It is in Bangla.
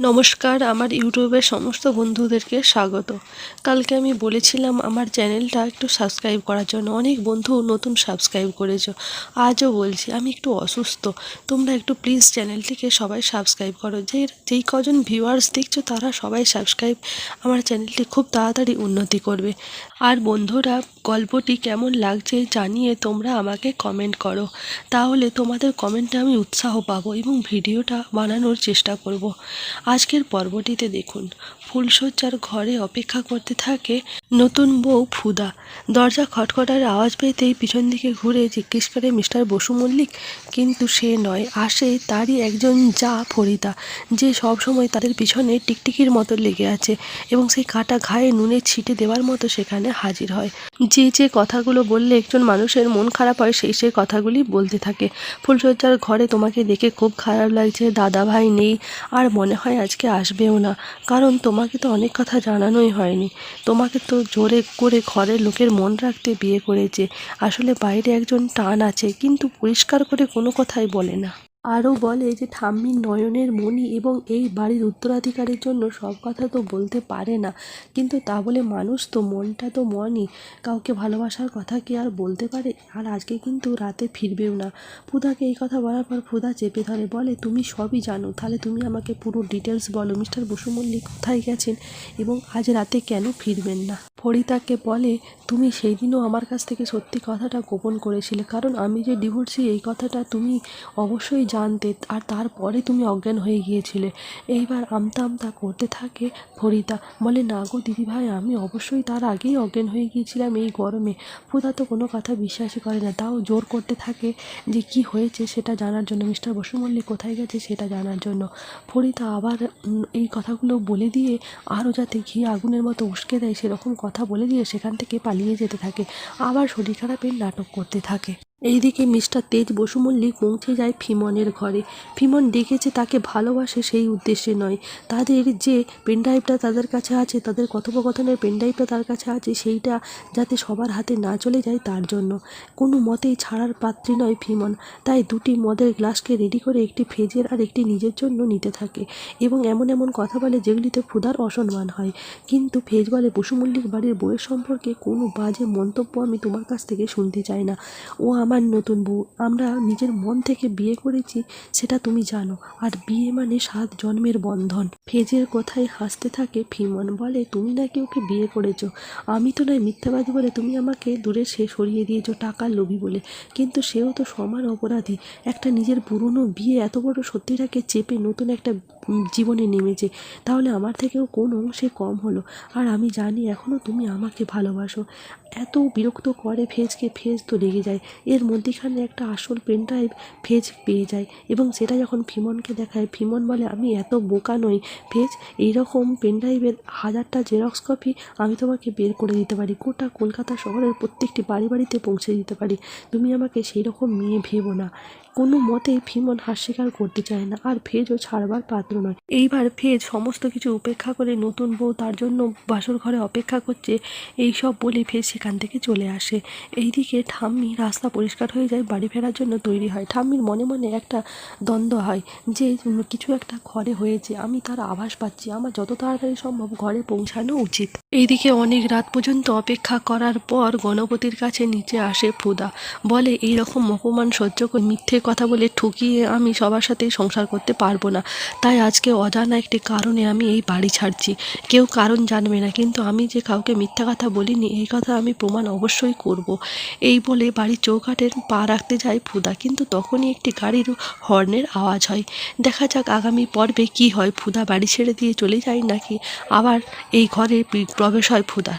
নমস্কার, আমার ইউটিউবের সমস্ত বন্ধুদেরকে স্বাগত। কালকে আমি বলেছিলাম আমার চ্যানেলটা একটু সাবস্ক্রাইব করার জন্য। অনেক বন্ধু নতুন সাবস্ক্রাইব করেছ। আজও বলছি, আমি একটু অসুস্থ। তোমরা একটু প্লিজ চ্যানেলটিকে সবাই সাবস্ক্রাইব করো। যে, যেই কজন ভিউয়ার্স দেখছ, তারা সবাই সাবস্ক্রাইব আমার চ্যানেলটি খুব তাড়াতাড়ি উন্নতি করবে। আর বন্ধুরা, গল্পটি কেমন লাগছে জানিয়ে তোমরা আমাকে কমেন্ট করো। তাহলে তোমাদের কমেন্টে আমি উৎসাহ পাবো এবং ভিডিওটা বানানোর চেষ্টা করব। আজকের পর্বটিতে দেখুন। ফুলশয্যার ঘরে অপেক্ষা করতে থাকে নতুন বউ ফুদা। দরজা খটখটার আওয়াজ পেতেই পিছন দিকে ঘুরে জিজ্ঞেস করে, মিস্টার বসু মল্লিক? কিন্তু সে নয়, আসে তারই একজন যা ফরিদা, যে সব সময় তাদের পিছনে টিকটিকির মতো লেগে আছে এবং সেই কাটা ঘায়ে নুনে ছিটে দেওয়ার মতো সেখানে হাজির হয়। যে যে কথাগুলো বললে একজন মানুষের মন খারাপ হয়, সেই সেই কথাগুলি বলতে থাকে। ফুলশয্যার ঘরে তোমাকে দেখে খুব খারাপ লাগছে দাদা ভাই নেই, আর মনে হয় আজকে আসবেও না। কারণ তোমাকে তো অনেক কথা জানানোই হয়নি। তোমাকে তো জোরে করে ঘরের লোকের মন রাখতে বিয়ে করেছে। আসলে বাইরে একজন টান আছে, কিন্তু পরিষ্কার করে কোনো কথাই বলে না। আরও বলে যে ঠাম্মি নয়নের মণি এবং এই বাড়ির উত্তরাধিকারের জন্য সব কথা তো বলতে পারে না। কিন্তু তা বলে মানুষ তো মনটা তো মনই। কাউকে ভালোবাসার কথা কি আর বলতে পারে? আর আজকে কিন্তু রাতে ফিরবেও না। ফুদাকে এই কথা বলার পর ফুদা চেপে ধরে, বলে, তুমি সবই জানো। তাহলে তুমি আমাকে পুরো ডিটেলস বলো। মিস্টার বসু মল্লিক কোথায় গেছেন এবং আজ রাতে কেন ফিরবেন না? ফরিতাকে বলে, তুমি সেই দিনও আমার কাছ থেকে সত্যি কথাটা গোপন করেছিলে। কারণ আমি যে ডিভোর্সি, এই কথাটা তুমি অবশ্যই জানতে আর তারপরে তুমি অজ্ঞান হয়ে গিয়েছিলে। এইবার আমতা আমতা করতে থাকে ফরিদা। বলে, না গো দিদিভাই, আমি অবশ্যই তার আগেই অজ্ঞান হয়ে গিয়েছিলাম এই গরমে। ফুদা তো কোনো কথা বিশ্বাসই করে না। তাও জোর করতে থাকে যে কি হয়েছে সেটা জানার জন্য। মিস্টার বসু মল্লিক কোথায় গেছে সেটা জানার জন্য। ফরিদা আবার এই কথাগুলো বলে দিয়ে আরও যাতে ঘি আগুনের মতো উস্কে দেয় সেরকম কথা বলে দিয়ে সেখান থেকে পালিয়ে যেতে থাকে। আবার শরীর খারাপের নাটক করতে থাকে। এইদিকে মিস্টার তেজ বসু মল্লিক পৌঁছে যায় ফিমনের ঘরে। ফিমন ডেকেছে তাকে ভালোবাসে সেই উদ্দেশ্যে নয়। তাদের যে পেনড্রাইভটা তাদের কাছে আছে, তাদের কথোপকথনের পেনড্রাইভটা তার কাছে আছে, সেইটা যাতে সবার হাতে না চলে যায় তার জন্য। কোনো মতেই ছাড়ার পাত্রী নয় ফিমন। তাই দুটি মদের গ্লাসকে রেডি করে একটি ফেজের আর একটি নিজের জন্য নিতে থাকে এবং এমন এমন কথা বলে যেগুলিতে ক্ষুধার অসম্মান হয়। কিন্তু ফেজ বলে, বসু মল্লিক বাড়ির বইয়ের সম্পর্কে কোনো বাজে মন্তব্য আমি তোমার কাছ থেকে শুনতে চাই না। ও আমার নতুন বউ। আমরা নিজের মন থেকে বিয়ে করেছি, সেটা তুমি জানো। আর বিয়ে মানে সাত জন্মের বন্ধন। ফেজের কথায় হাসতে থাকে ফিমন বলে, তুমি নাকি ওকে বিয়ে করেছ? আমি তো নয় মিথ্যাবাদী বলে তুমি আমাকে দূরে সে সরিয়ে দিয়েছ টাকার লোভী বলে। কিন্তু সেও তো সমান অপরাধী। একটা নিজের পুরনো বিয়ে এত বড় সত্যিটাকে চেপে নতুন একটা জীবনে নেমেছে। তাহলে আমার থেকেও কোন অংশে কম হলো? আর আমি জানি এখনও তুমি আমাকে ভালোবাসো। এত বিরক্ত করে ফেজকে, ফেজ তো রেগে যায়। এর মধ্যিখানে একটা আসল পেন ড্রাইভ ফেজ পেয়ে যায় এবং সেটা যখন ফিমনকে দেখায় ফিমন বলে, আমি এত বোকা নই। ফেজ এইরকম পেন ড্রাইভের হাজারটা জেরক্স কপি আমি তোমাকে বের করে দিতে পারি। গোটা কলকাতা শহরের প্রত্যেকটি বাড়ি বাড়িতে পৌঁছে দিতে পারি। তুমি আমাকে সেই রকম নিয়ে ভেবো না। কোনো মতেই ফিমন হাস্যিকার করতে চায় না। আর ফেজও ছাড়বার পাত্র নয়। এইবার ফেজ সমস্ত কিছু উপেক্ষা করে নতুন বউ তার জন্য বাসর ঘরে অপেক্ষা করছে। এই সব বলে ফেজ সেখান থেকে চলে আসে। এইদিকে ঠাম্মি রাস্তা পরিষ্কার হয়ে যায়, বাড়ি ফেরার জন্য তৈরি হয়। ঠাম্মির মনে মনে একটা দ্বন্দ্ব হয় যে কিছু একটা ঘরে হয়েছে, আমি তার আভাস পাচ্ছি। আমার যত তাড়াতাড়ি সম্ভব ঘরে পৌঁছানো উচিত। এইদিকে অনেক রাত পর্যন্ত অপেক্ষা করার পর গণপতির কাছে নিচে আসে ফুদা বলে এই রকম অপমান সহ্য করে, মিথ্যে কথা বলে ঠকিয়ে আমি সবার সাথে সংসার করতে পারব না। তাই আজকে অজানা একটি কারণে আমি এই বাড়ি ছাড়ছি। কেউ কারণ জানবে না, কিন্তু আমি যে কাউকে মিথ্যা কথা বলিনি, এই কথা আমি প্রমাণ অবশ্যই করব। এই বলে বাড়ির চৌকাঠের পা রাখতে যায় ফুদা, কিন্তু তখনই একটি গাড়ির হর্নের আওয়াজ হয়। দেখা যাক আগামী পর্বে কি হয়, ফুদা বাড়ি ছেড়ে দিয়ে চলে যায় নাকি? আবার এই ঘরে প্রবেশ হয় ফুদা।